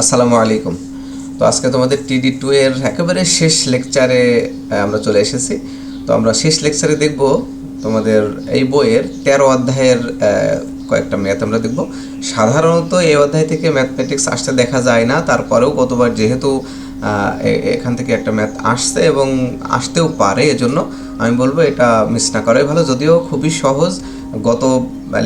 আসসালামু আলাইকুম। তো আজকে তোমাদের টিডি টু এর একেবারে শেষ লেকচারে আমরা চলে এসেছি। তো আমরা শেষ লেকচারে দেখব তোমাদের এই বইয়ের তেরো অধ্যায়ের কয়েকটা ম্যাথ আমরা দেখব। সাধারণত এই অধ্যায় থেকে ম্যাথমেটিক্স আসতে দেখা যায় না। তারপরেও কতবার যেহেতু এখান থেকে একটা ম্যাথ আসছে এবং আসতেও পারে, এজন্য আমি বলব এটা মিস না করাই ভালো। যদিও খুবই সহজ গত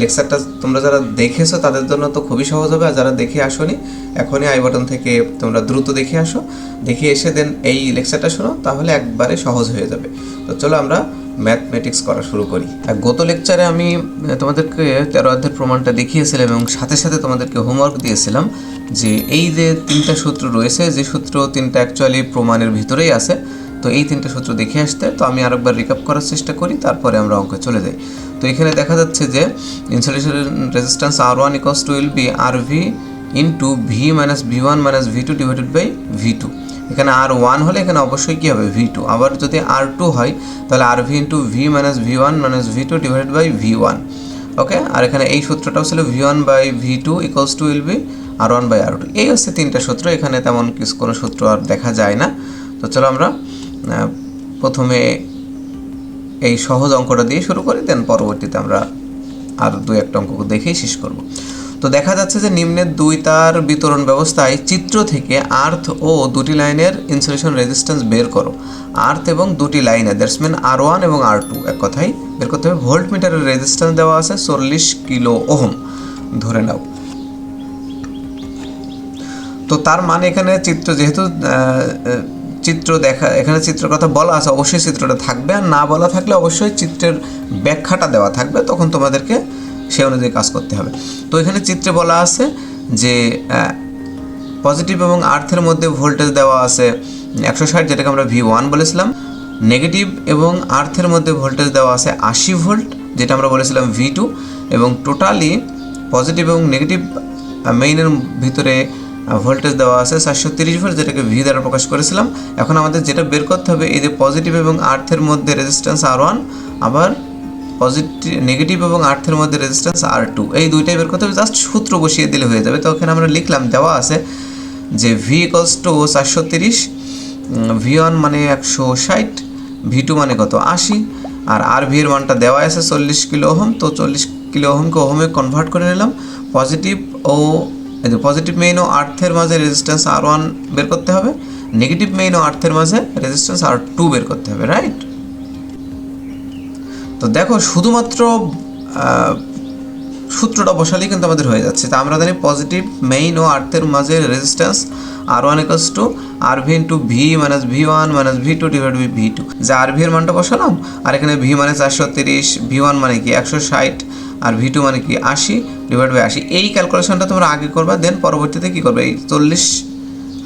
লেকচারটা তোমরা যারা দেখেছ, তাদের জন্য তো খুবই সহজ হবে। আর যারা দেখে আসোনি, এখনই আই বাটন থেকে তোমরা দ্রুত দেখে আসো। দেখে এসে দেন এই লেকচারটা শোনো, তাহলে একবারে সহজ হয়ে যাবে। তো চলো আমরা ম্যাথমেটিক্স করা শুরু করি। আর গত লেকচারে আমি তোমাদেরকে তেরো অধ্যায়ের প্রমাণটা দেখিয়েছিলাম এবং সাথে সাথে তোমাদেরকে হোমওয়ার্ক দিয়েছিলাম যে এই যে তিনটা সূত্র রয়েছে, যে সূত্র তিনটা অ্যাকচুয়ালি প্রমাণের ভিতরেই আছে তো এই তিনটে সূত্র দেখে আসতে, তো আমি আরেকবার রিকাপ করার চেষ্টা করি, তারপরে আমরা অঙ্কে চলে যাই। তো এখানে দেখা যাচ্ছে যে insulation resistance R one equals to will be R V into V minus V one minus V two divided by V two এখানে আর ওয়ান হলে এখানে অবশ্যই কী হবে? ভি টু আবার যদি আর টু হয়, তাহলে R V into V minus V one minus V two divided by V one okay আর এখানে এই সূত্রটাও ছিল V one by V two equals to will be R one by R two এই হচ্ছে তিনটা সূত্র, এখানে তেমন কিছু কোনো সূত্র আর দেখা যায় না। তো চলো আমরা প্রথমে এই সহজ অঙ্কটা দিয়ে শুরু করি দেন পরবর্তীতে আমরা আর দুই একটা অঙ্ক দেখেই শেষ করব। তো দেখা যাচ্ছে যে নিম্নের দুই তার বিতরণ ব্যবস্থায় চিত্র থেকে আর্থ ও দুটি লাইনের ইনসুলেশন রেজিস্ট্যান্স বের করো। আর্থ এবং দুটি লাইনে, দ্যাটস মিন আর ওয়ান এবং আর টু, এক কথাই বের করতে হবে। ভোল্ট মিটারের রেজিস্ট্যান্স দেওয়া আছে চল্লিশ কিলো ওহম, ধরে নাও। তো তার মানে এখানে চিত্র যেহেতু চিত্র দেখা, এখানে চিত্রের কথা বলা আছে, অবশ্যই চিত্রটা থাকবে। আর না বলা থাকলে অবশ্যই চিত্রের ব্যাখ্যাটা দেওয়া থাকবে, তখন তোমাদেরকে সে অনুযায়ী কাজ করতে হবে। তো এখানে চিত্রে বলা আছে যে পজিটিভ এবং আর্থের মধ্যে ভোল্টেজ দেওয়া আছে একশো ষাট, যেটাকে আমরা ভি ওয়ান বলেছিলাম। নেগেটিভ এবং আর্থের মধ্যে ভোল্টেজ দেওয়া আছে আশি ভোল্ট যেটা আমরা বলেছিলাম ভি টু এবং টোটালি পজিটিভ এবং নেগেটিভ মেইনের ভিতরে ভোল্টেজ দেওয়া আছে চারশো তিরিশ ভোল্ট যেটাকে ভি দ্বারা প্রকাশ করেছিলাম। এখন আমাদের যেটা বের করতে হবে, এই যে পজিটিভ এবং আর্থের মধ্যে রেজিস্ট্যান্স আর ওয়ান আবার পজিটিভ নেগেটিভ এবং আর্থের মধ্যে রেজিস্ট্যান্স আর টু এই দুইটাই বের করতে হবে জাস্ট সূত্র বসিয়ে দিলে হয়ে যাবে। তো ওখানে আমরা লিখলাম, দেওয়া আছে যে ভি ইকলস টু চারশো তিরিশ ভি ওয়ান মানে একশো ষাট ভি টু মানে কত? আশি, আর আর ভি এর মানটা দেওয়া আছে চল্লিশ কিলো ওহম। তো চল্লিশ কিলো ওহমকে ওহমে কনভার্ট করে নিলাম। পজিটিভ ও এই যে পজিটিভ মেইন ও আর্থের মাঝে রেজিস্ট্যান্স আর ওয়ান বের করতে হবে নেগেটিভ মেইন ও আর্থের মাঝে রেজিস্ট্যান্স আর টু বের করতে হবে রাইট তো দেখো, শুধুমাত্র সূত্রটা বসালেই কিন্তু আমাদের হয়ে যাচ্ছে। তা আমরা জানি পজিটিভ মেইন ও আর্থের মাঝে resistance R one equals to R V into V minus V one minus V two divide by V two যে আর ভি এর মানটা বসালাম, আর এখানে ভি মানে চারশো তিরিশ ভি ওয়ান মানে কি, একশো ষাট আর ভি টু মানে কি, আশি ডিভাইড বাই আশি। এই ক্যালকুলেশনটা তোমরা আগে করবা দেন পরবর্তীতে কী করবে? এই চল্লিশ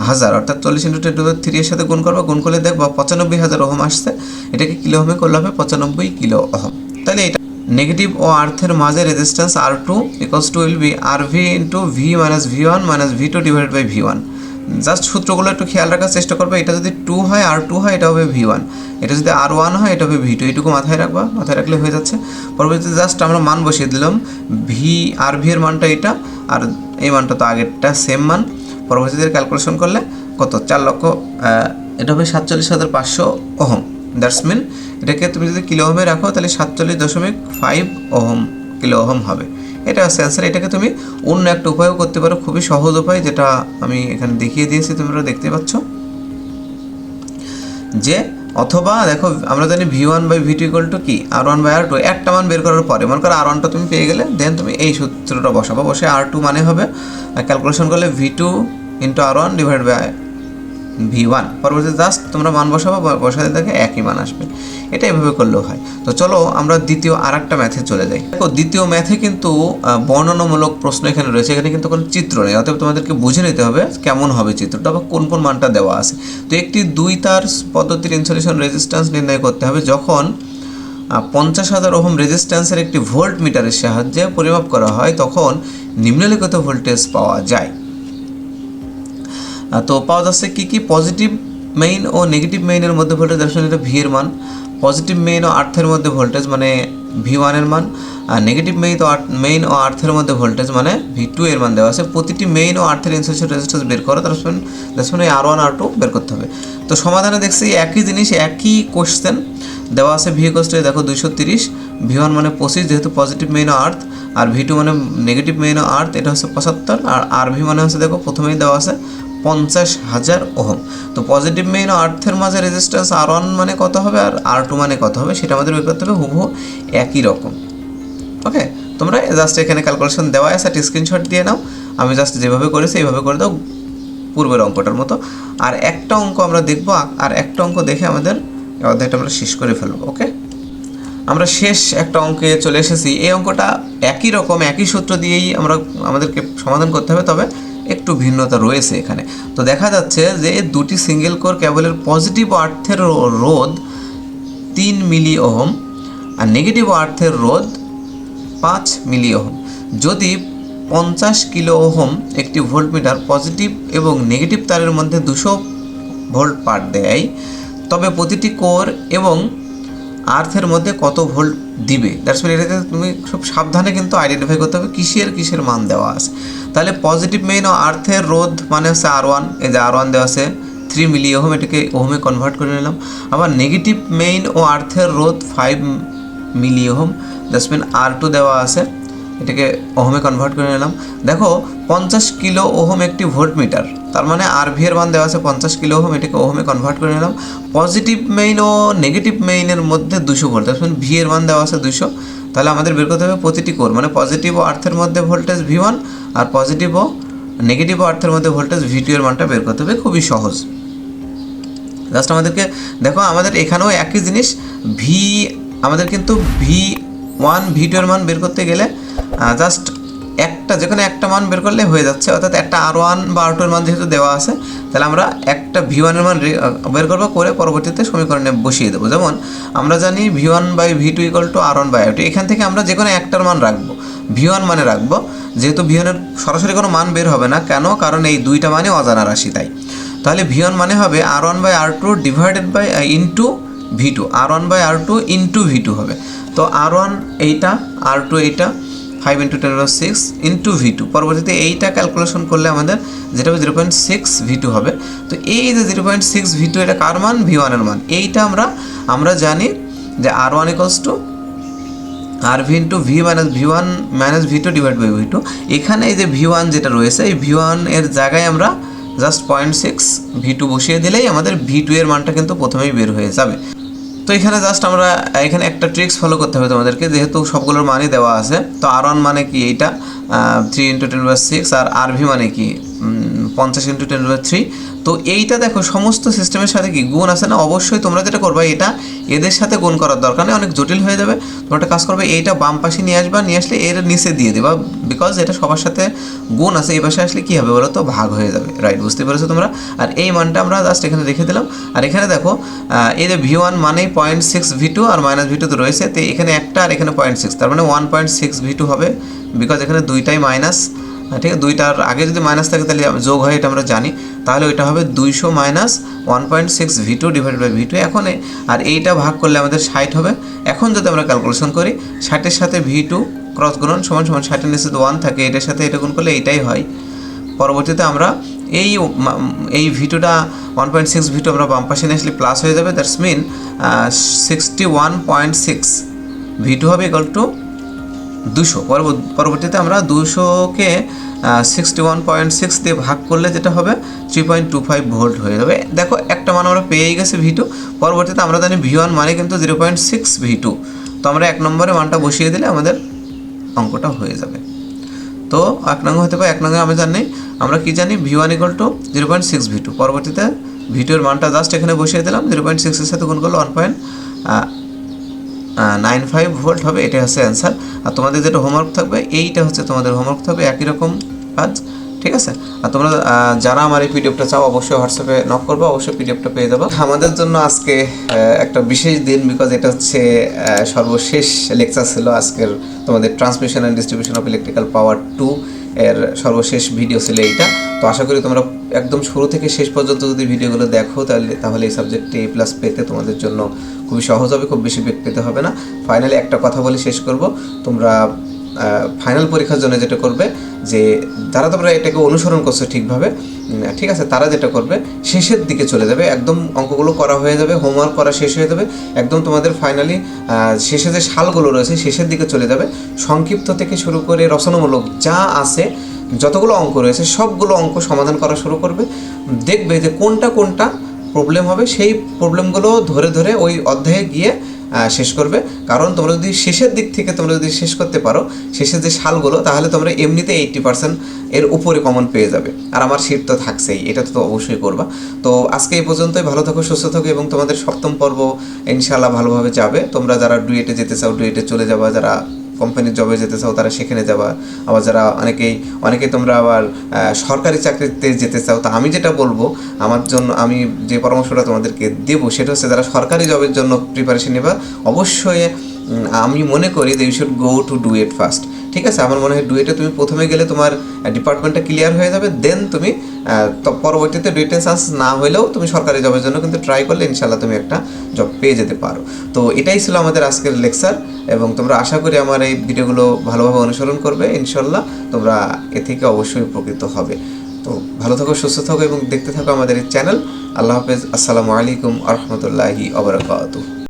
হাজার, অর্থাৎ চল্লিশ ইন্টু টেন টু থ্রি এর সাথে গুণ করবা, গুণ করলে দেখবা পঁচানব্বই হাজার ওহম আসছে। এটাকে কিলো ওহমে করলে হবে পঁচানব্বই কিলো ওহম। তাহলে এটা নেগেটিভ ও আর্থের মাঝে resistance R two equals to will be R V into V minus V one minus V two divide by V one just সূত্রগুলো একটু খেয়াল রাখার চেষ্টা করবে। এটা যদি টু হয়, আর টু হয়, এটা হবে ভি ওয়ান এটা যদি আর ওয়ান হয়, এটা হবে ভি টু এইটুকু মাথায় রাখবা, মাথায় রাখলে হয়ে যাচ্ছে। পরবর্তীতে জাস্ট আমরা মান বসিয়ে দিলাম। ভি আর ভি এর মানটা এটা, আর এই মানটা তো আগেরটা সেম মান। পরবর্তীতে ক্যালকুলেশন করলে কত? চার লক্ষ এটা হবে সাতচল্লিশ হাজার পাঁচশো ওহম। দ্যাটস মিন এটাকে তুমি যদি কিলো ওহমে রাখো, তাহলে সাতচল্লিশ দশমিক ফাইভ ওহম। কিলো ওহম হবে? এটা অ্যান্সার এটাকে তুমি অন্য একটা উপায়ও করতে পারো, খুবই সহজ উপায়, যেটা আমি এখানে দেখিয়ে দিয়েছি, তোমরা দেখতে পাচ্ছ। যে অথবা দেখো, আমরা জানি V one by V two equal to কি? R one by R two একটা মান বের করার পরে, মনে করো আর ওয়ানটা তুমি পেয়ে গেলে দেন তুমি এই সূত্রটা বসাবো, বসে আর টু মানে হবে ক্যালকুলেশন করলে V two into R one divide by V one পরবর্তীতে জাস্ট তোমরা মান বসাবো বসাতে দেখে একই মান আসবে। এটা এভাবে করলেও হয়। তো চলো আমরা দ্বিতীয় আর একটা ম্যাথে চলে যাই। দেখো, দ্বিতীয় ম্যাথে কিন্তু বর্ণনামূলক প্রশ্ন এখানে রয়েছে। এখানে কিন্তু কোনো চিত্র নেই। অতএব তোমাদেরকে বুঝে নিতে হবে কেমন হবে চিত্রটা বা কোন কোন মানটা দেওয়া আছে। তো একটি দুই তার পদ্ধতির ইনসুলেশন রেজিস্ট্যান্স নির্ণয় করতে হবে যখন পঞ্চাশ হাজার ওহম রেজিস্ট্যান্সের একটি ভোল্ট মিটারের সাহায্যে পরিমাপ করা হয়, তখন নিম্নলিখিত ভোল্টেজ পাওয়া যায়। তো পাওয়া যাচ্ছে কি কি? পজিটিভ মেইন ও নেগেটিভ মেইনের মধ্যে ভোল্টেজ এটা ভি এর মান। পজিটিভ মেইন ও আর্থের মধ্যে ভোল্টেজ মানে ভি ওয়ানের মান। আর নেগেটিভ মেইন ও মেইন ও আর্থের মধ্যে ভোল্টেজ মানে ভি টু এর মান দেওয়া আছে। প্রতিটি মেইন ও আর্থের ইনসুলেশন রেজিস্ট্যান্স বের করো তার মানে আর ওয়ান আর টু বের করতে হবে। তো সমাধানে দেখছি একই জিনিস, একই কোশ্চেন দেওয়া আছে ভি কোস্টে দেখো দুইশো তিরিশ। ভি ওয়ান মানে পঁচিশ, যেহেতু পজিটিভ মেইন ও আর্থ আর ভি টু মানে নেগেটিভ মেইন ও আর্থ এটা হচ্ছে পঁচাত্তর। আর আর ভি মানে হচ্ছে, দেখো প্রথমেই দেওয়া আছে পঞ্চাশ হাজার ওহম। তো পজিটিভ মেইন আর্থের মাঝে রেজিস্ট্যান্স আর ওয়ান মানে কত হবে আর আর টু মানে কত হবে সেটা আমাদের বের করতে হবে। হুবহু একই রকম। ওকে? তোমরা জাস্ট এখানে ক্যালকুলেশন দেওয়া আছে, একটা স্ক্রিনশট দিয়ে নাও। আমি জাস্ট যেভাবে করেছি, এইভাবে করে দাও পূর্বের অঙ্কটার মতো। আর একটা অঙ্ক আমরা দেখব আর একটা অঙ্ক দেখে আমাদের অধ্যায়টা আমরা শেষ করে ফেলব, ওকে? আমরা শেষ একটা অঙ্কে চলে এসেছি। এই অঙ্কটা একই রকম, একই সূত্র দিয়েই আমরা আমাদেরকে সমাধান করতে হবে। তবে একটু ভিন্নতা রয়েছে এখানে। তো দেখা যাচ্ছে যে দুটি সিঙ্গেল কোর কেবলের পজিটিভ আর্থের রোধ তিন মিলি ওহম আর নেগেটিভ আর্থের রোধ পাঁচ মিলি ওহম। যদি পঞ্চাশ কিলো ওহম একটি ভোল্টমিটার পজিটিভ এবং নেগেটিভ তারের মধ্যে দুশো ভোল্ট পার দেয় তবে প্রতিটি কোর এবং আর্থের মধ্যে কত ভোল্ট দিবে? দ্যাটস মিন এটাতে তুমি খুব সাবধানে কিন্তু আইডেন্টিফাই করতে হবে কিসের কিসের মান দেওয়া আছে। তাহলে পজিটিভ মেইন ও আর্থের রোধ মানে হচ্ছে আর ওয়ান এই যে আর ওয়ান দেওয়া আছে থ্রি মিলি ওহম এটাকে ওহমে কনভার্ট করে নিলাম। আবার নেগেটিভ মেইন ও আর্থের রোধ five milli ohm that's mean R two দেওয়া আছে। এটাকে ওহমে কনভার্ট করে নিলাম। দেখো, পঞ্চাশ কিলো ওহম একটি ভোল্ট মিটার তার মানে আর ভি এর মান দেওয়া আছে পঞ্চাশ কিলো ওহম, এটাকে ওহমে কনভার্ট করে নিলাম। পজিটিভ মেইন ও নেগেটিভ মেইনের মধ্যে দুশো ভোল্ট মানে ভি এর মান দেওয়া আছে দুশো। তাহলে আমাদের বের করতে হবে প্রতিটি কোর মানে পজিটিভ ও আর্থের মধ্যে ভোল্টেজ ভি ওয়ান আর পজিটিভ ও নেগেটিভ ও আর্থের মধ্যে ভোল্টেজ ভি টু এর মানটা বের করতে হবে, খুবই সহজ। জাস্ট আমাদেরকে, দেখো, আমাদের এখানেও একই জিনিস ভি আমাদের কিন্তু ভি ওয়ান ভি টু এর মান বের করতে গেলে জাস্ট একটা যেখানে একটা মান বের করলে হয়ে যাচ্ছে, অর্থাৎ একটা আর ওয়ান বা আর টু এর মান যেহেতু দেওয়া আছে, তাহলে আমরা একটা ভি ওয়ানের মান বের করব করে পরবর্তীতে সমীকরণে বসিয়ে দেবো। যেমন আমরা জানি V one by V two equal to R one by R two এখান থেকে আমরা যে কোনো একটার মান রাখব ভি ওয়ান মানে রাখব, যেহেতু ভি ওয়ানের সরাসরি কোনো মান বের হবে না, কেন? কারণ এই দুইটা মানে অজানা রাশি, তাই। তাহলে ভি ওয়ান মানে হবে R one by R two divided by into V two R one by R two into V two হবে। তো আর ওয়ান এইটা আর টু এইটা five into ten six into V two পরবর্তীতে এইটা calculation করলে আমাদের যেটা হবে zero point six V two হবে। তো এই যে zero point six V two এটা কার মান? ভি ওয়ানের মান। এইটা আমরা আমরা জানি যে R one equals to R V into V minus V one minus V two divide by V two এখানে এই যে ভি ওয়ান যেটা রয়েছে, এই ভি ওয়ানের জায়গায় আমরা just point six V two বসিয়ে দিলেই আমাদের ভি টু এর মানটা কিন্তু প্রথমেই বের হয়ে যাবে। তো এখানে জাস্ট আমরা, এখানে একটা ট্রিক্স ফলো করতে হবে তোমাদেরকে, যেহেতু সবগুলোর মানই দেওয়া আছে। তো আর ওয়ান মানে কি এইটা? Three into ten by six R R V মানে কি? পঞ্চাশ ইন্টু টেন বাই থ্রি তো এইটা দেখো, সমস্ত সিস্টেমের সাথে কি গুণ আছে না? অবশ্যই তোমরা যেটা করবে, এটা এদের সাথে গুণ করার দরকার নেই, অনেক জটিল হয়ে যাবে। তোমরা একটা কাজ করবে, এইটা বাম পাশে নিয়ে আসবা নিয়ে আসলে এর নিচে দিয়ে দেবা বিকজ এটা সবার সাথে গুণ আছে, এই পাশে আসলে কী হবে বলো তো? ভাগ হয়ে যাবে রাইট বুঝতে পেরেছ তোমরা? আর এই মানটা আমরা জাস্ট এখানে রেখে দিলাম। আর এখানে দেখো এই যে ভি ওয়ান মানেই পয়েন্ট সিক্স ভি টু আর মাইনাস ভি টু তো রয়েছে, তো এখানে একটা আর এখানে পয়েন্ট সিক্স তার মানে one point six V two হবে বিকজ এখানে দুইটাই মাইনাস ঠিক আছে দুইটার আগে যদি মাইনাস থাকে তাহলে যোগ হয়, এটা আমরা জানি। তাহলে ওইটা হবে দুইশো minus one point six V two divide by V two এখন আর এইটা ভাগ করলে আমাদের ষাট হবে। এখন যদি আমরা ক্যালকুলেশন করি, ষাটের সাথে ভি টু ক্রস গুণন সমান সমান ষাটের নিচে ওয়ান থাকে, এটার সাথে এটা গুণ করলে এইটাই হয়। পরবর্তীতে আমরা এই এই ভিটুটা one point six V two আমরা বাম পাশে নিয়ে আসলে প্লাস হয়ে যাবে। That's mean sixty one point six V two হবে ইকাল টু দুশো। পরবর্তীতে আমরা দুশোকে সিক্সটি ওয়ান পয়েন্ট সিক্স দিয়ে ভাগ করলে যেটা হবে three point two five volt হয়ে যাবে। দেখো, একটা মান আমরা পেয়েই গেছি ভি টু পরবর্তীতে আমরা জানি ভি ওয়ান মানে কিন্তু zero point six V two তো আমরা এক নম্বরে মানটা বসিয়ে দিলে আমাদের অঙ্কটা হয়ে যাবে। তো এক নং হতে পারে, এক নঙ্গে আমরা জানি, আমরা কি জানি? V one equal to zero point six V two পরবর্তীতে ভি টু এর মানটা জাস্ট এখানে বসিয়ে দিলাম জিরো পয়েন্ট সিক্সের সাথে গুণ করলে one point nine five volt হবে এটা হচ্ছে অ্যান্সার আর তোমাদের যেটা হোমওয়ার্ক থাকবে, এইটা হচ্ছে তোমাদের হোমওয়ার্ক থাকবে, একই রকম কাজ, ঠিক আছে? আর তোমরা যারা আমার এই পিডিএফটা চাও, অবশ্যই হোয়াটসঅ্যাপে নক করবে, অবশ্যই পিডিএফটা পেয়ে যাব। আমাদের জন্য আজকে একটা বিশেষ দিন বিকজ এটা হচ্ছে সর্বশেষ লেকচার ছিল আজকের তোমাদের transmission and distribution of electrical power two এর সর্বশেষ ভিডিও ছিল এইটা। তো আশা করি তোমরা একদম শুরু থেকে শেষ পর্যন্ত যদি ভিডিওগুলো দেখো, তাহলে তাহলে এই সাবজেক্টে এ প্লাস পেতে তোমাদের জন্য খুবই সহজ হবে, খুব বেশি পেতে হবে না। ফাইনালি একটা কথা বলে শেষ করব। তোমরা ফাইনাল পরীক্ষার জন্য যেটা করবে যে যারা তোমরা এটাকে অনুসরণ করছ ঠিকভাবে ঠিক আছে, তারা যেটা করবে, শেষের দিকে চলে যাবে, একদম অঙ্কগুলো করা হয়ে যাবে হোমওয়ার্ক করা শেষ হয়ে যাবে, একদম তোমাদের ফাইনালি শেষে যে সালগুলো রয়েছে শেষের দিকে চলে যাবে। সংক্ষিপ্ত থেকে শুরু করে রচনামূলক যা আছে, যতগুলো অঙ্ক রয়েছে, সবগুলো অঙ্ক সমাধান করা শুরু করবে। দেখবে যে কোনটা কোনটা প্রবলেম হবে, সেই প্রবলেমগুলো ধরে ধরে ওই অধ্যায়ে গিয়ে শেষ করবে। কারণ তোমরা যদি শেষের দিক থেকে তোমরা যদি শেষ করতে পারো, শেষের যে সালগুলো, তাহলে তোমরা এমনিতে এইট্টি পার্সেন্ট এর উপরে কমন পেয়ে যাবে। আর আমার সিট তো থাকছেই, এটা তো অবশ্যই করবা। তো আজকে এই পর্যন্তই, ভালো থাকো, সুস্থ থাকো, এবং তোমাদের সপ্তম পর্ব ইনশাল্লাহ ভালোভাবে যাবে। তোমরা যারা ডুয়েটে যেতে চাও ডুয়েটে চলে যাবা, যারা কোম্পানির জবে যেতে চাও তারা সেখানে যাবা। আবার যারা অনেকেই অনেকেই তোমরা আবার সরকারি চাকরিতে যেতে চাও, তা আমি যেটা বলব, আমার জন্য আমি যে পরামর্শটা তোমাদেরকে দেবো, সেটা হচ্ছে যারা সরকারি জবের জন্য প্রিপারেশন নেবা, অবশ্যই আমি মনে করি they you should go to do it first ঠিক আছে, আমার মনে হয় ডুয়েটে তুমি প্রথমে গেলে তোমার ডিপার্টমেন্টটা ক্লিয়ার হয়ে যাবে দেন তুমি পরবর্তীতে ডুয়েটে চান্স না হলেও তুমি সরকারি জবের জন্য কিন্তু ট্রাই করলে ইনশাল্লাহ তুমি একটা জব পেয়ে যেতে পারো। তো এটাই ছিল আমাদের আজকের লেকচার এবং তোমরা আশা করি আমার এই ভিডিওগুলো ভালোভাবে অনুসরণ করবে ইনশাল্লাহ তোমরা এ থেকে অবশ্যই উপকৃত হবে। তো ভালো থাকো, সুস্থ থাকো, এবং দেখতে থাকো আমাদের এই চ্যানেল আল্লাহ হাফেজ, আসসালামু আলাইকুম আ রহমতুল্লাহি আবরকাতুহ